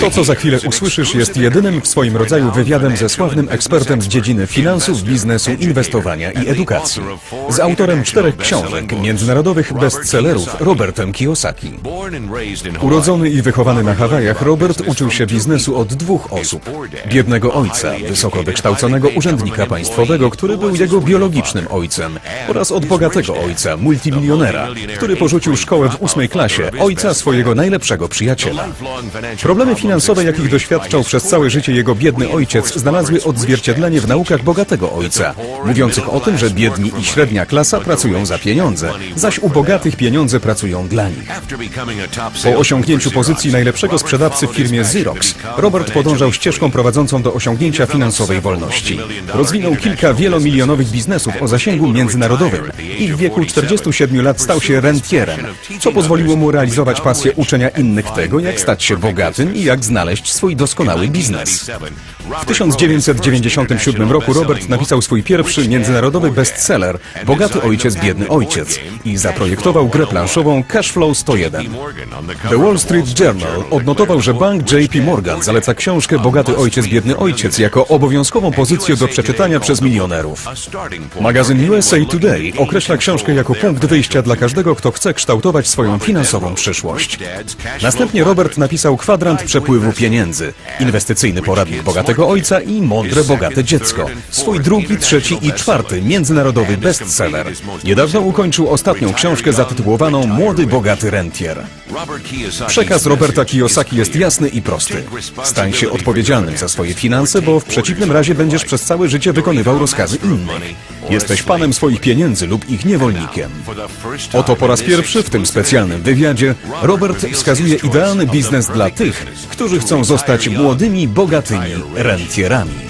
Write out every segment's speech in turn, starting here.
To, co za chwilę usłyszysz, jest jedynym w swoim rodzaju wywiadem ze sławnym ekspertem z dziedziny finansów, biznesu, inwestowania i edukacji. Z autorem czterech książek, międzynarodowych bestsellerów, Robertem Kiyosaki. Urodzony i wychowany na Hawajach, Robert uczył się biznesu od dwóch osób. Biednego ojca, wysoko wykształconego urzędnika państwowego, który był jego biologicznym ojcem, oraz od bogatego ojca, multimilionera, który porzucił szkołę w ósmej klasie, ojca swojego najlepszego przyjaciela. Problemy finansowe, jakich doświadczał przez całe życie jego biedny ojciec, znalazły odzwierciedlenie w naukach bogatego ojca, mówiących o tym, że biedni i średnia klasa pracują za pieniądze, zaś u bogatych pieniądze pracują dla nich. Po osiągnięciu pozycji najlepszego sprzedawcy w firmie Xerox, Robert podążał ścieżką prowadzącą do osiągnięcia finansowej wolności. Rozwinął kilka wielomilionowych biznesów o zasięgu międzynarodowym i w wieku 47 lat stał się rentierem, co pozwoliło mu realizować pasję uczenia innych tego, jak stać się bogatym i jak znaleźć swój doskonały biznes. W 1997 roku Robert napisał swój pierwszy międzynarodowy bestseller Bogaty ojciec, biedny ojciec i zaprojektował grę planszową Cashflow 101. The Wall Street Journal odnotował, że bank JP Morgan zaleca książkę Bogaty ojciec, biedny ojciec jako obowiązkową pozycję do przeczytania przez milionerów. Magazyn USA Today określa książkę jako punkt wyjścia dla każdego, kto chce kształtować swoją finansową przyszłość. Następnie Robert napisał kwadrant przepływu pieniędzy, inwestycyjny poradnik bogatego ojca i mądre bogate dziecko. Swój drugi, trzeci i czwarty międzynarodowy bestseller. Niedawno ukończył ostatnią książkę zatytułowaną Młody bogaty rentier. Przekaz Roberta Kiyosaki jest jasny i prosty. Stań się odpowiedzialnym za swoje finanse, bo w przeciwnym razie będziesz przez całe życie wykonywał rozkazy innych. Jesteś panem swoich pieniędzy lub ich niewolnikiem. Oto po raz pierwszy w tym specjalnym wywiadzie Robert wskazuje idealny biznes dla tych, którzy chcą zostać młodymi, bogatymi rentierami.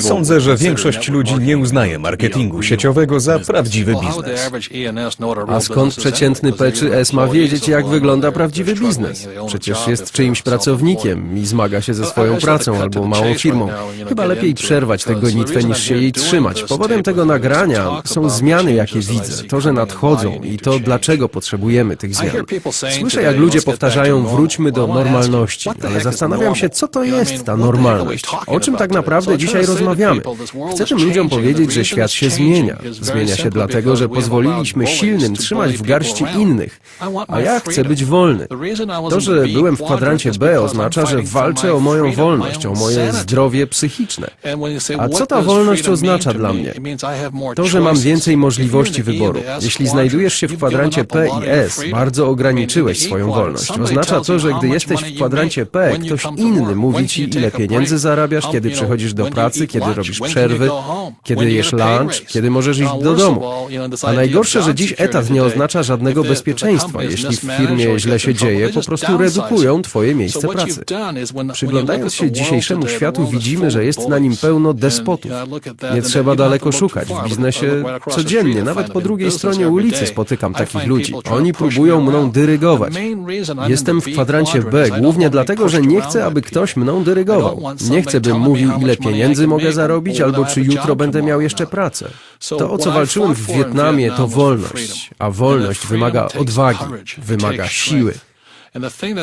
Sądzę, że większość ludzi nie uznaje marketingu sieciowego za prawdziwy biznes. A skąd przeciętny P czy S ma wiedzieć, jak wygląda prawdziwy biznes? Przecież jest czyimś pracownikiem i zmaga się ze swoją pracą albo małą firmą. Chyba lepiej przerwać tę gonitwę niż się jej trzymać. Powodem tego nagrania są zmiany, jakie widzę, to, że nadchodzą i to, dlaczego potrzebujemy tych zmian. Słyszę, jak ludzie powtarzają, wróćmy do normalności, ale zastanawiam się, co to jest ta normalność. O czym tak naprawdę dzisiaj rozmawiamy? Chcę tym ludziom powiedzieć, że świat się zmienia. Zmienia się dlatego, że pozwoliliśmy silnym trzymać w garści innych, a ja chcę być wolny. To, że byłem w kwadrancie B oznacza, że walczę o moją wolność, o moje zdrowie psychiczne. A co ta wolność oznacza dla mnie? To, że mam więcej możliwości wyboru. Jeśli znajdujesz się w kwadrancie P i S, bardzo ograniczyłeś swoją wolność. Oznacza to, że gdy jesteś w kwadrancie P, ktoś inny mówi ci, ile pieniędzy zarabiasz, kiedy przychodzisz do pracy, kiedy robisz przerwy, kiedy jesz lunch, kiedy możesz iść do domu. A najgorsze, że dziś etat nie oznacza żadnego bezpieczeństwa. Jeśli w firmie źle się dzieje, po prostu redukują twoje miejsce pracy. Przyglądając się dzisiejszemu światu, widzimy, że jest na nim pełno despotów. Nie trzeba daleko szukać. W biznesie codziennie, nawet po drugiej stronie ulicy spotykam takich ludzi. Oni próbują mną dyrygować. Jestem w kwadrancie B głównie dlatego, że nie chcę, aby ktoś mną dyrygował. Nie chcę, bym mówił, ile pieniędzy mogę zarobić, albo czy jutro będę miał jeszcze pracę. To, o co walczyłem w Wietnamie, to wolność, a wolność wymaga odwagi, wymaga siły.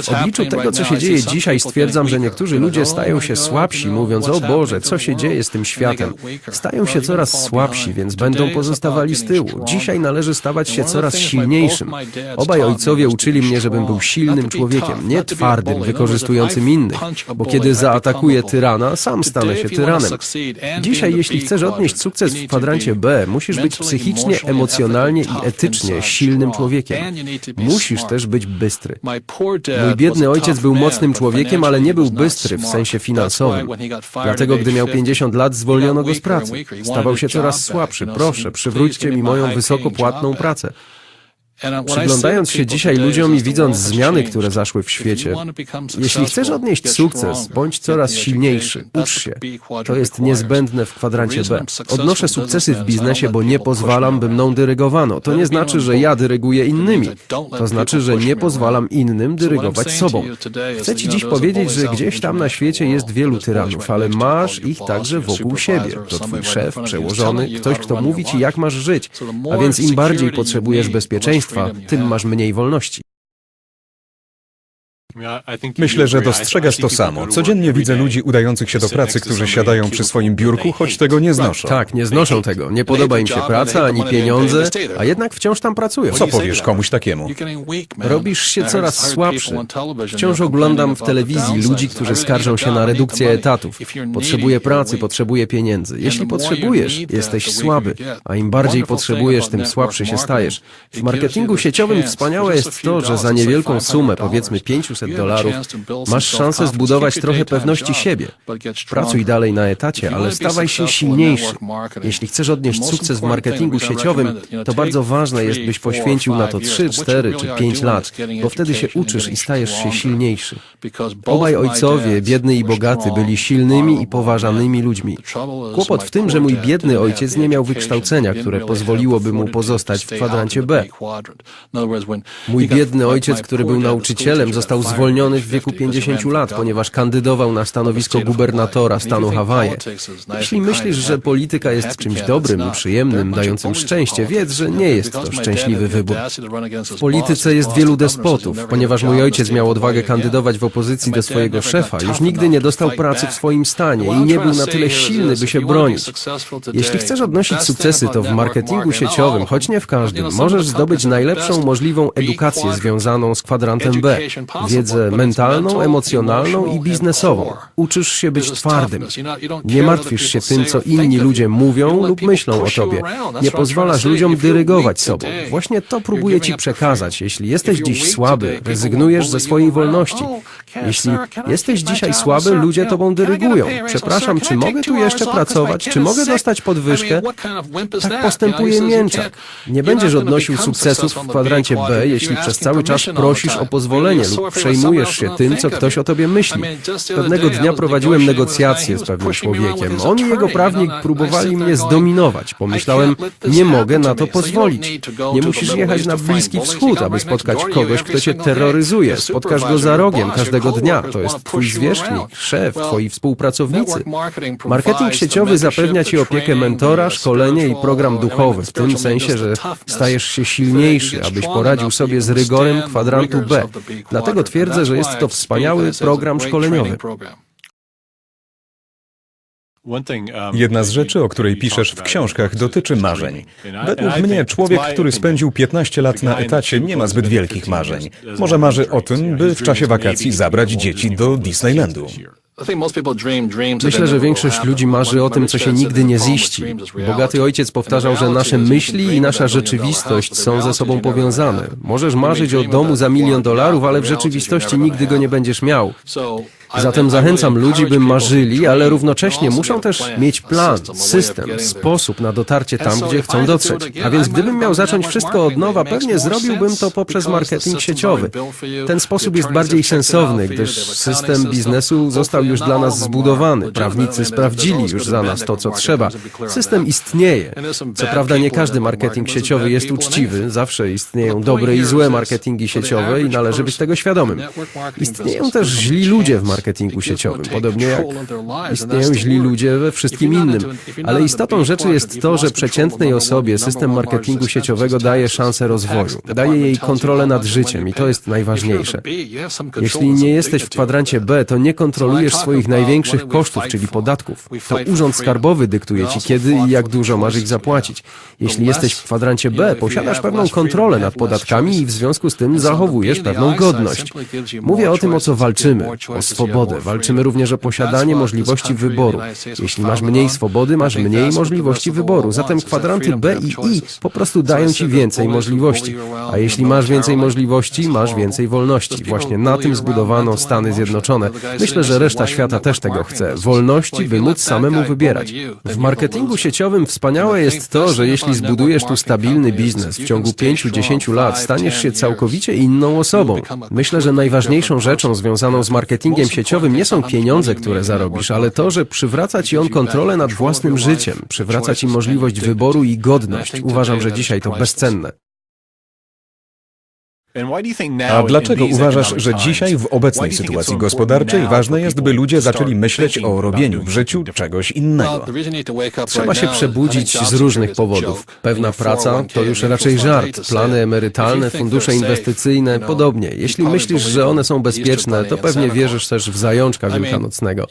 W obliczu tego, co się dzieje dzisiaj, stwierdzam, że niektórzy ludzie stają się słabsi, mówiąc, o Boże, co się dzieje z tym światem. Stają się coraz słabsi, więc będą pozostawali z tyłu. Dzisiaj należy stawać się coraz silniejszym. Obaj ojcowie uczyli mnie, żebym był silnym człowiekiem, nie twardym, wykorzystującym innych, bo kiedy zaatakuję tyrana, sam stanę się tyranem. Dzisiaj, jeśli chcesz odnieść sukces w kwadrancie B, musisz być psychicznie, emocjonalnie i etycznie silnym człowiekiem. Musisz też być bystry. Mój biedny ojciec był mocnym człowiekiem, ale nie był bystry w sensie finansowym. Dlatego, gdy miał 50 lat, zwolniono go z pracy. Stawał się coraz słabszy. Proszę, przywróćcie mi moją wysoko płatną pracę. Przyglądając się dzisiaj ludziom i widząc zmiany, które zaszły w świecie, jeśli chcesz odnieść sukces, bądź coraz silniejszy, ucz się. To jest niezbędne w kwadrancie B. Odnoszę sukcesy w biznesie, bo nie pozwalam, by mną dyrygowano. To nie znaczy, że ja dyryguję innymi. To znaczy, że nie pozwalam innym dyrygować sobą. Chcę Ci dziś powiedzieć, że gdzieś tam na świecie jest wielu tyranów, ale masz ich także wokół siebie. To Twój szef, przełożony, ktoś, kto mówi Ci, jak masz żyć. A więc im bardziej potrzebujesz bezpieczeństwa, tym masz mniej wolności. Myślę, że dostrzegasz to samo. Codziennie widzę ludzi udających się do pracy, którzy siadają przy swoim biurku, choć tego nie znoszą. Tak, nie znoszą tego. Nie podoba im się praca ani pieniądze, a jednak wciąż tam pracują. Co powiesz komuś takiemu? Robisz się coraz słabszy. Wciąż oglądam w telewizji ludzi, którzy skarżą się na redukcję etatów. Potrzebuję pracy, potrzebuję pieniędzy. Jeśli potrzebujesz, jesteś słaby, a im bardziej potrzebujesz, tym słabszy się stajesz. W marketingu sieciowym wspaniałe jest to, że za niewielką sumę, powiedzmy 500 dolarów, masz szansę zbudować trochę pewności siebie. Pracuj dalej na etacie, ale stawaj się silniejszy. Jeśli chcesz odnieść sukces w marketingu sieciowym, to bardzo ważne jest, byś poświęcił na to 3, 4 czy 5 lat, bo wtedy się uczysz i stajesz się silniejszy. Obaj ojcowie, biedny i bogaty, byli silnymi i poważanymi ludźmi. Kłopot w tym, że mój biedny ojciec nie miał wykształcenia, które pozwoliłoby mu pozostać w kwadrancie B. Mój biedny ojciec, który był nauczycielem, został zwolniony w wieku 50 lat, ponieważ kandydował na stanowisko gubernatora stanu Hawaje. Jeśli myślisz, że polityka jest czymś dobrym i przyjemnym, dającym szczęście, wiedz, że nie jest to szczęśliwy wybór. W polityce jest wielu despotów. Ponieważ mój ojciec miał odwagę kandydować w opozycji do swojego szefa, już nigdy nie dostał pracy w swoim stanie i nie był na tyle silny, by się bronić. Jeśli chcesz odnosić sukcesy, to w marketingu sieciowym, choć nie w każdym, możesz zdobyć najlepszą możliwą edukację związaną z kwadrantem B. Wiedzę mentalną, emocjonalną i biznesową. Uczysz się być twardym. Nie martwisz się tym, co inni ludzie mówią lub myślą o tobie. Nie pozwalasz ludziom dyrygować sobą. Właśnie to próbuję ci przekazać. Jeśli jesteś dziś słaby, rezygnujesz ze swojej wolności. Jeśli jesteś dzisiaj słaby, ludzie tobą dyrygują. Przepraszam, czy mogę tu jeszcze pracować? Czy mogę dostać podwyżkę? Tak postępuje mięczak. Nie będziesz odnosił sukcesów w kwadrancie B, jeśli przez cały czas prosisz o pozwolenie lub przejmujesz się tym, co ktoś o tobie myśli. Pewnego dnia prowadziłem negocjacje z pewnym człowiekiem. On i jego prawnik próbowali mnie zdominować. Pomyślałem, nie mogę na to pozwolić. Nie musisz jechać na Bliski Wschód, aby spotkać kogoś, kto cię terroryzuje. Spotkasz go za rogiem każdego dnia. To jest twój zwierzchnik, szef, twoi współpracownicy. Marketing sieciowy zapewnia ci opiekę mentora, szkolenie i program duchowy, w tym sensie, że stajesz się silniejszy, abyś poradził sobie z rygorem kwadrantu B. Dlatego twierdzę, że jest to wspaniały program szkoleniowy. Jedna z rzeczy, o której piszesz w książkach, dotyczy marzeń. Według mnie człowiek, który spędził 15 lat na etacie, nie ma zbyt wielkich marzeń. Może marzy o tym, by w czasie wakacji zabrać dzieci do Disneylandu. Myślę, że większość ludzi marzy o tym, co się nigdy nie ziści. Bogaty ojciec powtarzał, że nasze myśli i nasza rzeczywistość są ze sobą powiązane. Możesz marzyć o domu za milion dolarów, ale w rzeczywistości nigdy go nie będziesz miał. Zatem zachęcam ludzi, by marzyli, ale równocześnie muszą też mieć plan, system, sposób na dotarcie tam, gdzie chcą dotrzeć. A więc gdybym miał zacząć wszystko od nowa, pewnie zrobiłbym to poprzez marketing sieciowy. Ten sposób jest bardziej sensowny, gdyż system biznesu został już dla nas zbudowany. Prawnicy sprawdzili już za nas to, co trzeba. System istnieje. Co prawda nie każdy marketing sieciowy jest uczciwy, zawsze istnieją dobre i złe marketingi sieciowe i należy być tego świadomym. Istnieją też źli ludzie w marketingu sieciowym, podobnie jak istnieją źli ludzie we wszystkim innym. Ale istotą rzeczy jest to, że przeciętnej osobie system marketingu sieciowego daje szansę rozwoju, daje jej kontrolę nad życiem i to jest najważniejsze. Jeśli nie jesteś w kwadrancie B, to nie kontrolujesz swoich największych kosztów, czyli podatków. To urząd skarbowy dyktuje ci, kiedy i jak dużo masz ich zapłacić. Jeśli jesteś w kwadrancie B, posiadasz pewną kontrolę nad podatkami i w związku z tym zachowujesz pewną godność. Mówię o tym, o co walczymy, o swobodę. Walczymy również o posiadanie możliwości wyboru. Jeśli masz mniej swobody, masz mniej możliwości wyboru. Zatem kwadranty B i I po prostu dają ci więcej możliwości. A jeśli masz więcej możliwości, masz więcej wolności. Właśnie na tym zbudowano Stany Zjednoczone. Myślę, że świata też tego chce. Wolności, by móc samemu wybierać. W marketingu sieciowym wspaniałe jest to, że jeśli zbudujesz tu stabilny biznes, w ciągu 5-10 lat staniesz się całkowicie inną osobą. Myślę, że najważniejszą rzeczą związaną z marketingiem sieciowym nie są pieniądze, które zarobisz, ale to, że przywraca ci on kontrolę nad własnym życiem, przywraca ci możliwość wyboru i godność. Uważam, że dzisiaj to bezcenne. A dlaczego uważasz, że dzisiaj w obecnej sytuacji gospodarczej ważne jest, by ludzie zaczęli myśleć o robieniu w życiu czegoś innego? Trzeba się przebudzić z różnych powodów. Pewna praca to już raczej żart. Plany emerytalne, fundusze inwestycyjne, podobnie. Jeśli myślisz, że one są bezpieczne, to pewnie wierzysz też w zajączka wielkanocnego.